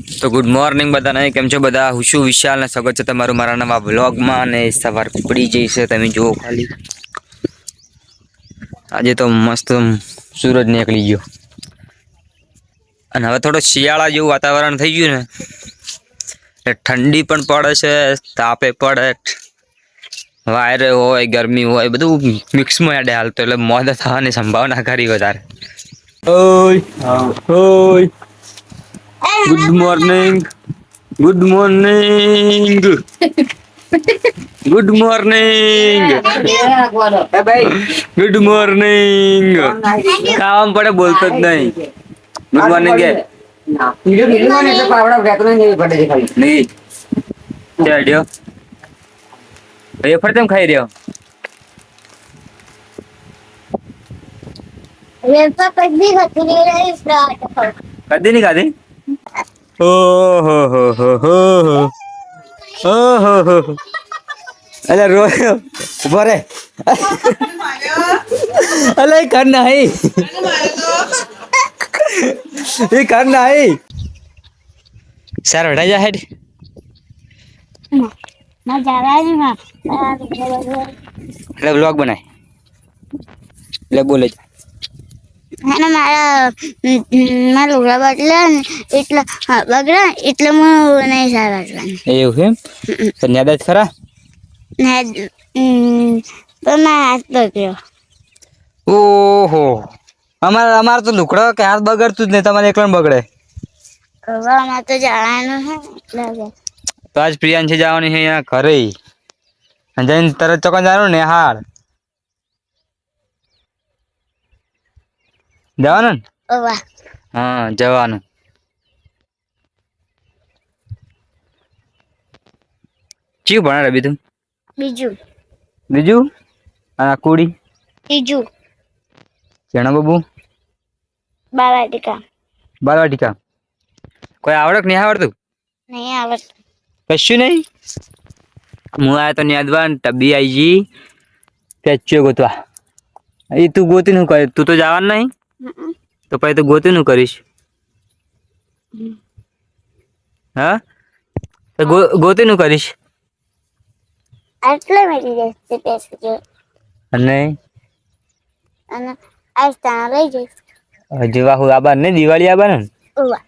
તો good morning બધાને. કેમ છો બધા? હું છું વિશાલ ને સ્વાગત છે તમારું મારા નવા વ્લોગમાં અને સવાર પડી જઈ છે તમે જુઓ. ખાલી. આજે તો મસ્ત સૂરજ નીકળી ગયો. અને હવે થોડો શિયાળા જેવું વાતાવરણ થઈ ગયું ને એટલે ઠંડી પણ પડે છે તાપે પડે. વાયરે હોય ગરમી હોય બધું મિક્સમાં એડે હાલતો એટલે મોદા થવાની સંભાવના ખરી વધારે. ઓય ઓય. good morning good morning good morning good morning ખાવામાં પડે બોલતો જ નહીં ગુડ મોર્નિંગ કે નહીં ચાલ્યો વેફર કેમ ખાઈ રહ્યો કદી નહીં ખાધી ઓહો હો હો હો હો ઓહો હો હો અલે રોયો ઉભો રે અલે એ કર નહીં એ કર નહીં સર હટાઈ જા હેડ એટલે બ્લોગ બનાય એટલે બોલે જા અને મારા મારા લુગડા બદલે એટલે બગડ્યા એટલે હું નહીં સારા એવું છે સંજ્ઞા જ ખરા. ને તો મારા હાથ બગડ્યો. ઓહો. અમારે અમારે તો લુકડો કે હાથ બગડતું જ નહીં તમારે એકલા બગડે. હવામાં તો જવાનું છે તો આજ પ્રિયાંશી જવાની છે અહીંયા ઘરે. જઈને તરત ચોકન જવાનું ને હાલ. જવાનું? ને હા જવાનું. ચિયું ભણે રબી તું બીજું. બીજું? અને આ કુડી? ત્રીજું. ચણા બાબુ? બાવા ટીકા બાલવાટિકા કોઈ આવડક નહીં આવડતું? નહીં આવડતું. કશું નહીં? હું આયા તો ન્યાદવાન તબી આઈ જી પેચ્યો ગોતવા. એ તું ગોતી નું કરે? તું તો જવાનું નહીં. તો પછી તો ગોતી નું કરીશ હા તો ગો- ગોતી નું કરીશ આટલે મેળી જઈશ તે પેસું જો અને અને આઈસ તાણા લઈ જઈશ હજુ વાહુ આબાન ને દિવાળી આબાનું ને ઓવા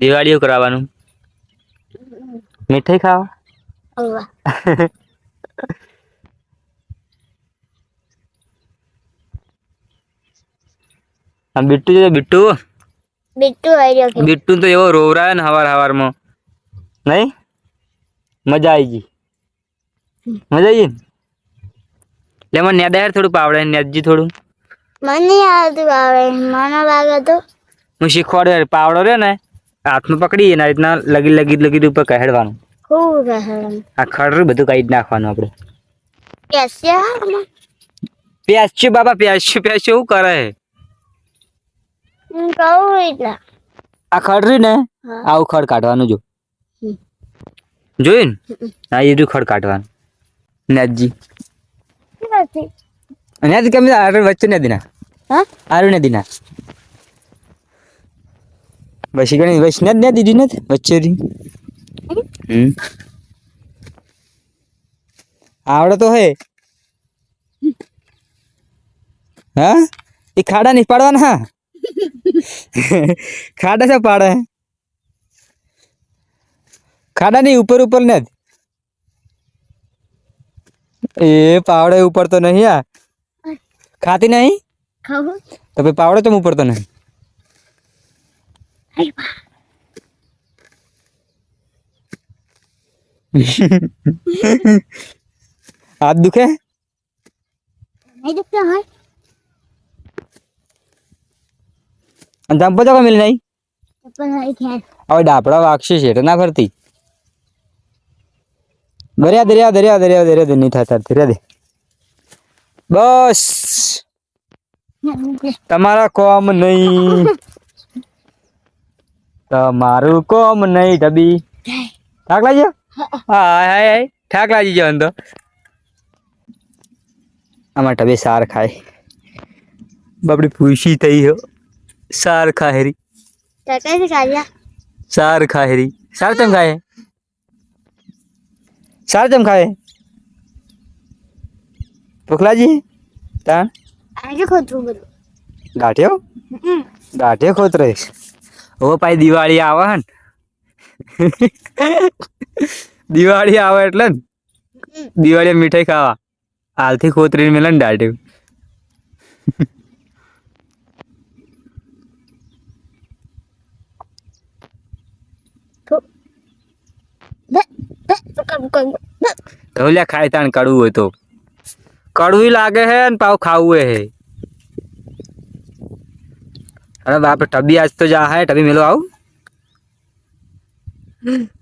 દિવાળીઓ કરાવવાનું મીઠાઈ ખાવા બિટ્ટુ છે બિટ્ટુ. બીટુ આવી ગયો બિટ્ટુ તો એવો રોવરાય ને હવાર હવારમાં. નહીં? મજા આવી ગઈ. મજા આવી ને મને નેદ યાર થોડું પાવડે નેદજી થોડું. મને આવતું આવે મને લાગે તો. હું શીખવાડું પાવડો રહ્યો ને હાથમાં પકડી એના રીતના લગી લગી લગી ઉપર કહેડવાનું. ખૂબ આ ખડરું બધું કાઢી નાખવાનું આપણે. કેસ્યા પ્યાસ્યું બાબા પ્યાસ્યું પ્યાસ્યું એવું કરે? કહું એટલે આ ખડરી ને હા. આવું ખડ કાઢવાનું જો હમ. જોયું ને હા એ રહ્યું ખડ કાઢવાનું નેદજી નથી નેદ કેમ આરું વચ્ચે ને દીના હા આરું ને દીના પછી ઘણી વચ્ચે ને જ ને દીધી નથી વચ્ચે રી હમ આવડે તો હે હા એ ખાડા નહીં પાડવાના હા ખાડા છે પાડે? ખાડા નહીં ઉપર ઉપર ને જ. એ પાવડે ઉપર તો નહીં આ ખાતી નહીં? તો પછી પાવડો ચમ ઉપર તો નહીં હાથ દુખે? નહીં દુખતો હોય? અને જંપો તો મિલ નહીં હવે ડાપડા વાગશે છે ના ફરતી. દરિયા દરિયા દરિયા દરિયા દરિયા દરિયા થતા ધીરે દે. બસ. તમારા કોમ નહીં. તમારું કોમ નહીં ડબી થાક લાગ્યો? હા, હાય હાય ઠાક લાગી ગયો તો આમાં ટબે સાર ખાય. બાપડી પૂછી થઈ હો. સાર ખાહેરી કાકા કાઢ્યા સાર ખાય રી સાર ચમ ખાય સાર ચમ ખાય પોખલાજી તાણ આજે ખોટું બધું ગાંઠ્યો હમ. ગાંઠે ખોતરે ઓ પાઈ દિવાળી આવે હન દિવાળી આવે એટલે ને દિવાળી મીઠાઈ ખાવા હાલથી ખોતરીને મેલન દાટ્યું બે ઢોલિયા ખાય તાણ કડવું હોય તો કડવું લાગે હે ને પાવ ખાવું હે અરે બાપ ટબી આજ તો જા હે ટબી મેલો આવું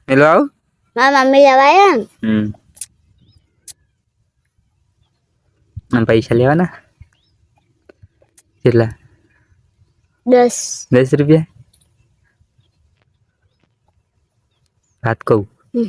મેલો આવું મારા મમ્મી જવાય ને હમ આમ પૈસા લેવાના કેટલા દસ દસ રૂપિયા વાત કહું હમ.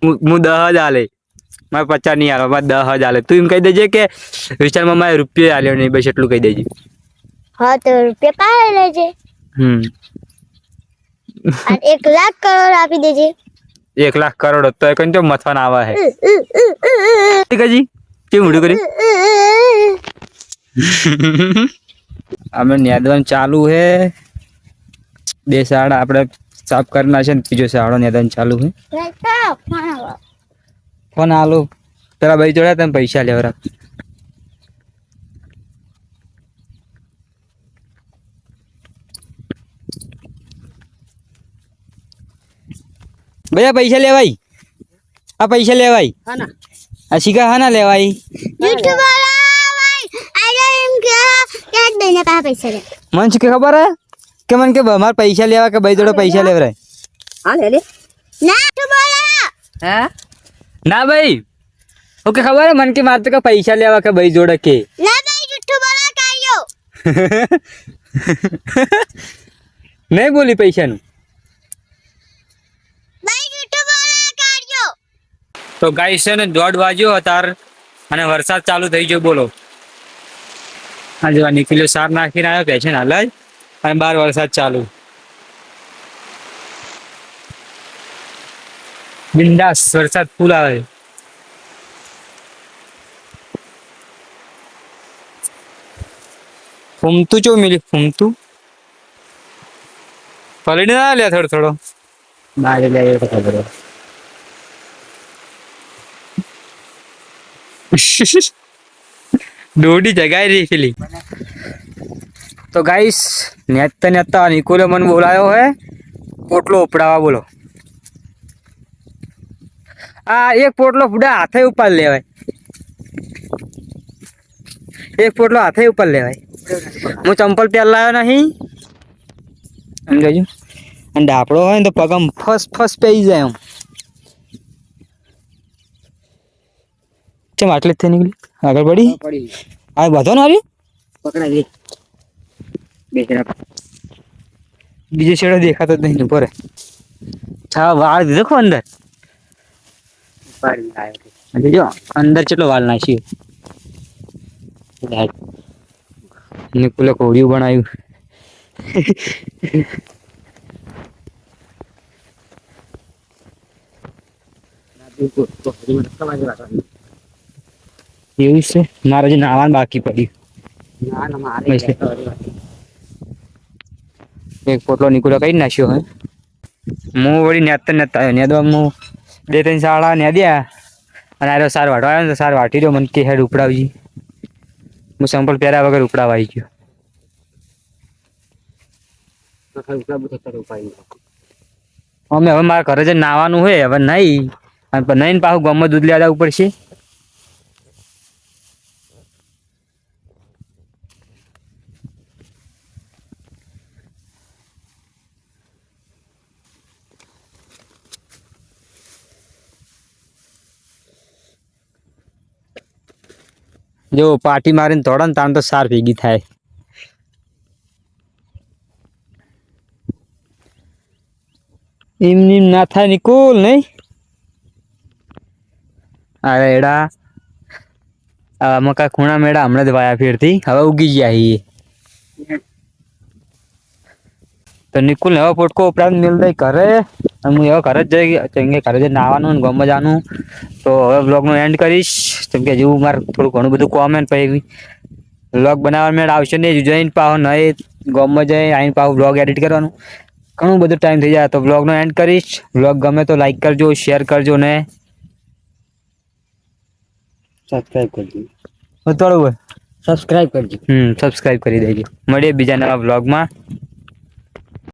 હું હું દસ જ આલે મારે પચાસ નહીં આલવા મારે દસ જ આલે તું એમ કહી દેજે કે વિચારમાં મારે રૂપિયો આલ્યો નહીં બસ એટલું કહી દેજે હા તો રૂપિયા પાડે લેજે હમ અને એક લાખ કરોડ આપી દેજે એક લાખ કરોડ તો એ કઈ તો મથવાના આવા હે ઠીક હજી કેવું મોટું કર્યું અમે નેદવાનું ચાલુ હે બે સાડા આપણે સાફ કરી નાખે ને ત્રીજો સાડો નેદવાનું ચાલુ હે ફોન આલો પેલા ભાઈ જોડે તમે પૈસા લેવરા ભૈયા પૈસા લેવાય આ પૈસા લેવાય આ શીખા હા ના લેવાય જૂઠું બોલા ભાઈ આજે એમ કે ક્યાં દઈને પાહા પૈસા લે મને શું કે ખબર હે કે મને કે મારે પૈસા લેવા કે ભાઈ જોડે પૈસા લેવરાય? ના જૂઠું બોલો. હા? ના ભાઈ. ઓકે ખબર હે? મને કે મારે તો કે પૈસા લેવા કે ભાઈ જોડે કે. ના ભાઈ જુઠ્ઠું બોલો કાયો નહીં બોલી પૈસાનું. તો ગાઈસ છે ને દોઢ વાગ્યો અતાર અને વરસાદ ચાલુ થઈ ગયો બોલો. હા જો આ નીકળ્યો સાર નાખીને આવ્યો કે છે ને હાલ. જ અને બાર વરસાદ ચાલુ બિંદાસ વરસાદ ફૂલ આવે ફૂમતું ચો મિલી ફૂમતું પલડી ના લે થોડો થોડો બારે લે એ તો ખબર હોય. દોડી જગાઈ રહી પેલી તો ગાઈસ નેતા નેતા નિકોલે મને બોલાયો હે. પોટલો ઉપડાવા બોલો. આ એક પોટલો ફૂડા હાથે ઉપર લેવાય. એક પોટલો હાથે ઉપર લેવાય. હું ચંપલ પહેલા લાવ્યો નહીં. સમજાયું અને ડાપડો હોય ને તો પગમ ફસ ફસ પેઈ જાય એમ ચમ આટલે જ થઈ નીકળી? આગળ પડી? આ બધો ને આવી પકડાવી બીજો છેડો દેખાતો જ નહીં ઉપર હા વાળ દીધો ખો અંદર ઉપાડી લાવ્યો અને જો અંદર કેટલો વાળ નાખ્યો નિકુલે કોડિયું બનાવ્યું એવું છે મારે જે નાવાનું બાકી પડ્યું ના ના મારે બસ. એક પોટલો નીકળો કઈ નાખ્યો હે? હું વળી નેતા નેતા નેદવા હું બે ત્રણ શાળા નેદ્યા અને આરો સાર વાટવા આવ્યો ને સાર વાટી રહ્યો, મને કે હેડ ઉપડાવજી. હું સંપલ પહેર્યા વગર ઉપડાવા આવી ગયો. અમે હવે મારા ઘરે જ નાવાનું હોય હવે નહીં. અને નહીં પાછું ગમત દૂધ લેવા જવું પડશે. જો પાટી મારીને તોડે ને તાણ તો સાર ભેગી થાય. એમ નીમ ના થાય નિકુલ, નહીં? અરે એડા. આ મકા ખૂણા મેળા હમણાં જ વાયા ફેરથી. હવે ઉગી ગયા છીએ તો નિકુલ ને હવે પોટકો ઉપરાંત મિલ દઈ ઘરે અને હું હવે ઘરે જ જઈ કેમ કે ઘરે જઈને નાવાનું ને ગામમાં જવાનું. તો હવે બ્લોગનો એન્ડ કરીશ. કેમ કે જેવું મારે થોડું ઘણું બધું કોમેન્ટ પછી બ્લોગ બનાવવા મેળ આવશે નહીં. જઈને પાહો નહીં ગમમાં જઈ આવીને પાહો બ્લોગ એડિટ કરવાનું. ઘણું બધું ટાઈમ થઈ જાય. તો બ્લોગનો એન્ડ કરીશ. બ્લોગ ગમે તો લાઈક કરજો શેર કરજો ને. સબસ્ક્રાઇબ કરજો. થોડું સબસ્ક્રાઈબ કરજો. હમ સબસ્ક્રાઈબ કરી દેજો. મળીએ બીજા નવા બ્લોગમાં